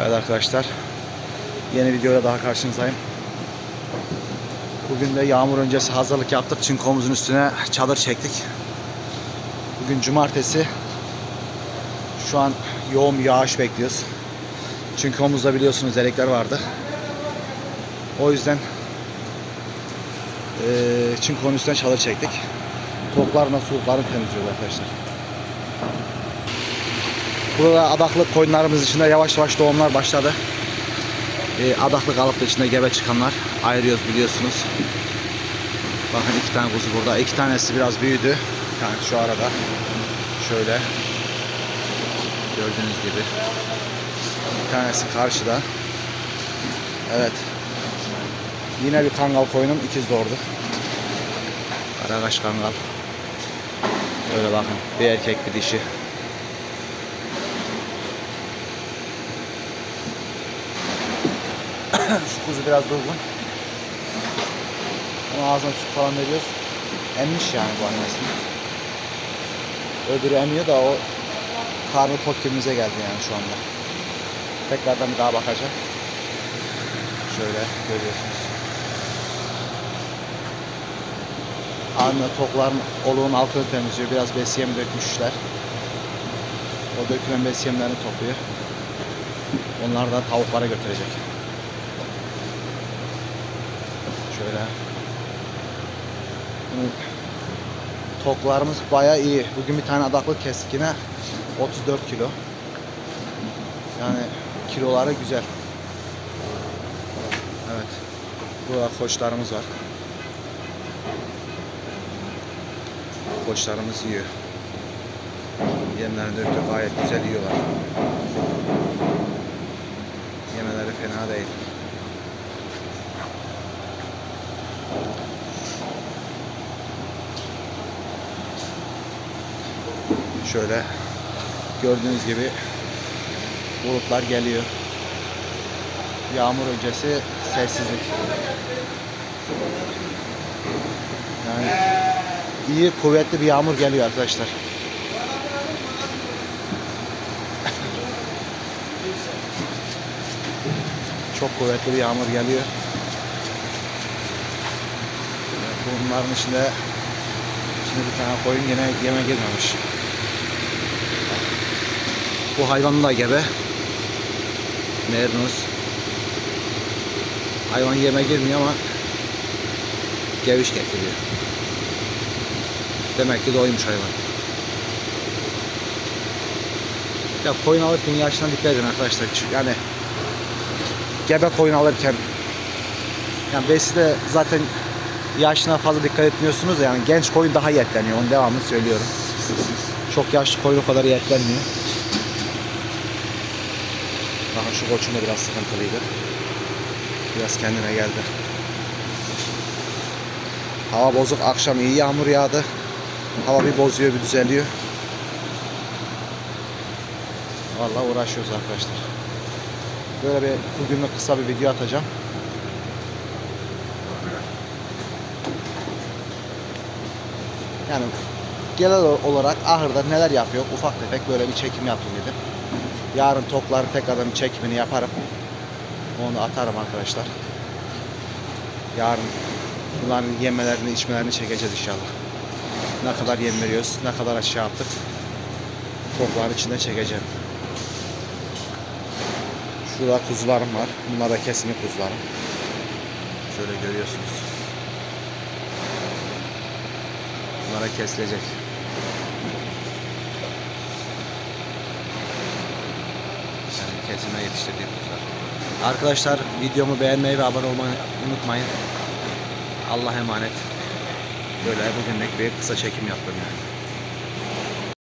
Evet arkadaşlar. Yeni videoyla daha karşınızdayım. Bugün de yağmur öncesi hazırlık yaptık. Çinkomuzun üstüne çadır çektik. Bugün cumartesi. Şu an yoğun yağış bekliyoruz. Çinkomuzda biliyorsunuz delikler vardı. O yüzden eee çinkonun üstüne çadır çektik. Toplarla suluklarını temizliyoruz arkadaşlar. Burada adaklık koyunlarımız içinde yavaş yavaş doğumlar başladı. Ee, adaklık içinde gebe çıkanlar ayırıyoruz biliyorsunuz. Bakın iki tane kuzu burada. İki tanesi biraz büyüdü. Yani şu arada. Şöyle. Gördüğünüz gibi. Bir tanesi karşıda. Evet. Yine bir kangal koyunum ikiz doğurdu. Karakaş kangal. Böyle bakın. Bir erkek bir dişi. Şu kuzu biraz durgun. Ama ağzına süt falan veriyoruz. Emmiş yani bu annesini. Öbürü emiyor da o karnı tok geldi yani şu anda. Tekrardan bir daha bakacağım. Şöyle görüyorsunuz. Anne tokların oluğun altını temizliyor. Biraz besiyem dökmüşler. O dökülen besiyemlerini topluyor. Onlar da tavuklara götürecek. Şöyle. Toklarımız bayağı iyi. Bugün bir tane adaklık kestik yine. 34 kilo. Yani kiloları güzel. Evet. Burada koçlarımız var. Koçlarımız yiyor. Yemlerini döktü gayet güzel yiyorlar. Yemeleri fena değil. Şöyle gördüğünüz gibi bulutlar geliyor. Yağmur öncesi sessizlik. Yani iyi kuvvetli bir yağmur geliyor arkadaşlar. Çok kuvvetli bir yağmur geliyor. Bunların içinde şimdi bir tane koyun yine yeme girmemiş. Bu hayvanın da gebe. Mernus. Hayvan yeme girmiyor ama geviş getiriyor. Demek ki doymuş hayvan. Ya koyun alırken yaşına dikkat edin arkadaşlar. Çünkü Yani gebe koyun alırken yani besi de zaten yaşına fazla dikkat etmiyorsunuz ya, yani genç koyun daha yetleniyor. Onu devamlı söylüyorum. Çok yaşlı koyun o kadar yetlenmiyor. Bakın şu koçum biraz sıkıntılıydı. Biraz kendine geldi. Hava bozuk. Akşam iyi yağmur yağdı. Hava bir bozuyor bir düzeliyor. Vallahi uğraşıyoruz arkadaşlar. Böyle bir bugünlük kısa bir video atacağım. Yani genel olarak ahırda neler yapıyor ufak tefek böyle bir çekim yapayım dedim. Yarın tokların tekrardan bir çekimini yaparım. Onu atarım arkadaşlar. Yarın bunların yemelerini içmelerini çekeceğiz inşallah. Ne kadar yem veriyoruz, ne kadar aşağı yaptık. Tokların içinde çekeceğim. Şurada kuzularım var. Bunlar da kesinlikle kuzularım. Şöyle görüyorsunuz. Bunlara kesilecek. Yani kesime yetiştirdiğim kuzular. Arkadaşlar videomu beğenmeyi ve abone olmayı unutmayın. Allah emanet. Böyle bugünlük bir kısa çekim yaptım yani.